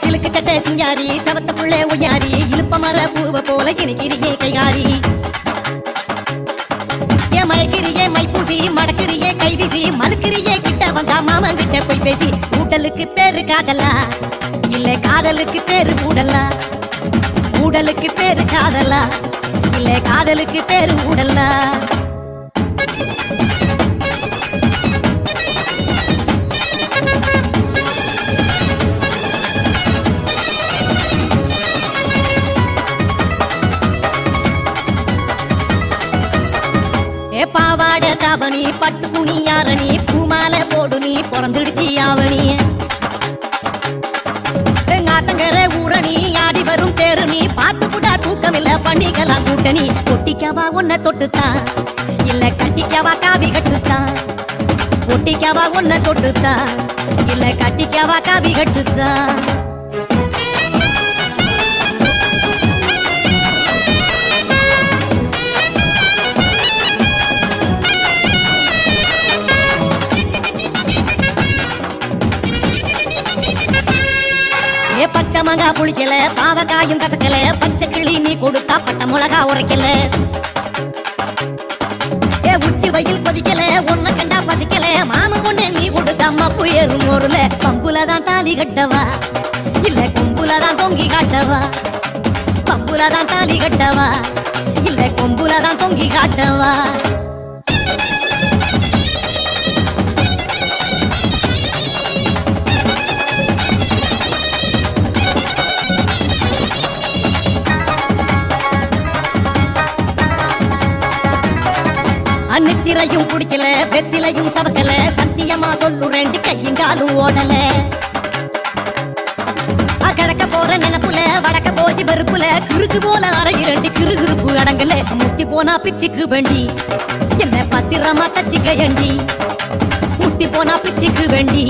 சிலுக்கு சட்டை சிங்காரி சவத்த புள்ள உயாரி இழுப்ப மர பூவ போல கிணிக்கிறியே கைகாரி. ஏ மயக்கிறியே மைப்பூசி மடக்கிறியே கைவிசி மலுக்கிறியே கிட்ட வந்தா மாமன் கிட்ட போய் பேசி. ஊட்டலுக்கு பேரு காதலா? இல்ல காதலுக்கு பேரு ஊடலா? ஊடலுக்கு பேரு காதலா? இல்ல காதலுக்கு பேரு ஊடலா? பாவாட தாவணி பட்டு துணி யாரணி பூமால போடு நீ பிறந்துடுச்சு ஆவணி ஆத்தங்கர ஊரணி ஆடி வரும் தேரு நீ பார்த்து புடா தூக்கம் இல்ல பண்ணிக்கலாம் கூட்டணி. ஒட்டிக்கவா உன்னை தொட்டுத்தா? இல்ல கட்டிக்கவா காவி கட்டுத்தா? ஒட்டிக்கவா உன்னை தொட்டுத்தா? இல்ல கட்டிக்கவா காவி கட்டுத்தா? மாங்காய் புளிக்கல பாவக்காயும் கசக்கல பச்சை கிளி நீ கொடுத்தா பட்ட மிளகா உரைக்கல. ஏ உச்சி வயல் கொதிக்கல உன்னை கண்டா பசிக்கல மாம கொண்டு நீ கொடுத்தா மப்பு ஏறும் ஒருல பம்புல தான் தாலி கட்டவா? இல்ல கொம்புல தான் தொங்கி காட்டவா? பம்புல தான் தாலி கட்டவா? இல்ல கொம்புல தான் தொங்கி காட்டவா? அன்னித்திரையும் குடிக்கல வெத்திலையும் சவக்கல சத்தியமா சொல்லுறேன் கையும் காலும் ஓடல. அ, கிழக்க போற நினப்புல வடக்க போய் வெறுப்புல குறுக்கு போல அரை அரையிரண்டி கிருகிருப்பு அடங்கல. முத்தி போனா பிச்சுக்கு வண்டி என்ன பத்திரமா தச்சிக்கையண்டி முத்தி போனா பிச்சுக்கு வண்டி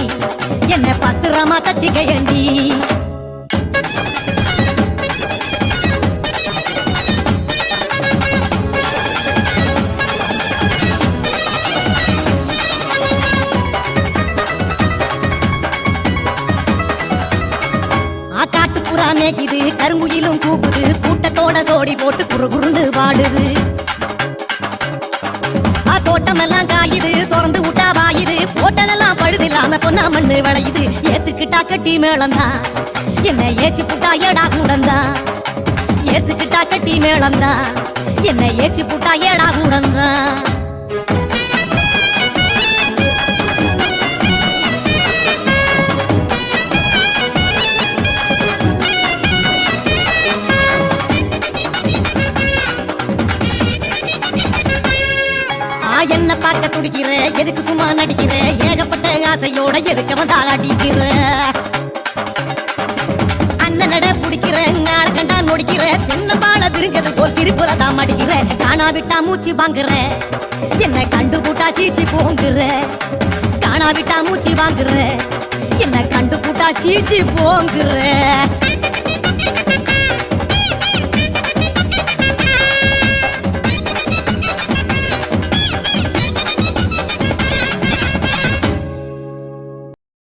என்ன பத்திரமா தச்சிக்கையண்டி ஆக்காட்டு மேய்க்குது கருங்குயிலும் கூவுது. கூட்டத்தோட சோடி போட்டு குறுகுறுன்னு பாடுது. ஆ தோட்டமெல்லாம் காயுது. திறந்து விட்டா வாயுது. போட்டதெல்லாம் பழுதில்லாம பொண்ணா மண்ணு விளையுது. ஏத்துக்கிட்டா கட்டி மேளந்தா என்ன ஏச்சு புட்டா ஏடா கூடந்தா ஏத்துக்கிட்டா கட்டி மேளந்தா என்ன ஏச்சு புட்டா ஏடா கூடந்தா என்ன பார்க்க துடிக்கிற? எதுக்கு சும்மா நடிக்கிற? ஏகப்பட்ட ஆசையோட எதுக்க வந்தா அடிக்கிற அண்ணனட பிடிக்கிற ஆள கண்டா நொடிக்கிற. தென்னம்பால விரிஞ்சது போல் சிரிப்புல தான் மடிக்கிற. காணா விட்டா மூச்சு வாங்குற. என்ன கண்டு பூட்டா சீச்சி போங்குற. காணா விட்டா மூச்சு வாங்குற. என்ன கண்டு பூட்டா சீச்சி போங்குற.